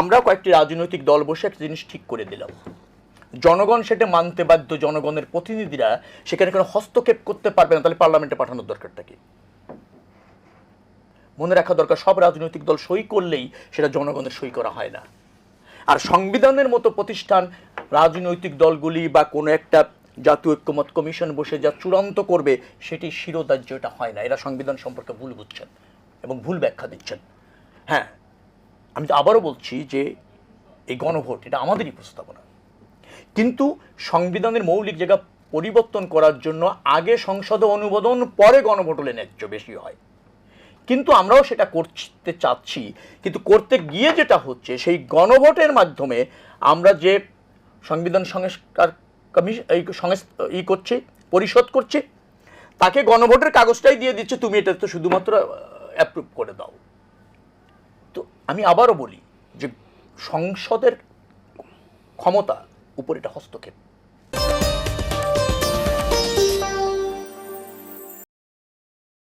আমরা কয়েকটি রাজনৈতিক দল বসে একটা জিনিস ঠিক করে দিলাম। জনগণ সেটা মানতে বাধ্য জনগণের প্রতিনিধিরা সেখানে কোনো হস্তক্ষেপ করতে পারবে না, তাহলে পার্লামেন্টে পাঠানোর দরকারটা কি? মনে রাখা দরকার, সব রাজনৈতিক দল সই করলেই সেটা জনগণের সই করা হয় না। আর সংবিধানের মতো প্রতিষ্ঠান রাজনৈতিক দলগুলি বা কোনো একটা জাতীয় ঐক্যমত কমিশন বসে যা চূড়ান্ত করবে, সেটি শিরোধার্য, এটা হয় না। এরা সংবিধান সম্পর্কে ভুল বুঝছেন এবং ভুল ব্যাখ্যা দিচ্ছেন। হ্যাঁ আমি তো আবারও বলছি যে এই গণভোট, এটা আমাদেরই প্রস্তাবনা কিন্তু সংবিধানের মৌলিক জায়গা পরিবর্তন করার জন্য আগে সংসদে অনুমোদন, পরে গণভোট হলে ন্যায্য বেশি হয়। কিন্তু আমরাও সেটা করতে চাচ্ছি। কিন্তু করতে গিয়ে যেটা হচ্ছে, সেই গণভোটের মাধ্যমে আমরা যে সংবিধান সংস্কার কমিশন এই ই করছি পরিশোধ করছি, তাকে গণভোটের কাগজটাই দিয়ে দিচ্ছে, তুমি এটা তো শুধুমাত্র অ্যাপ্রুভ করে দাও। আমি আবারও বলি যে সংসদের ক্ষমতা উপর এটা হস্তক্ষেপ।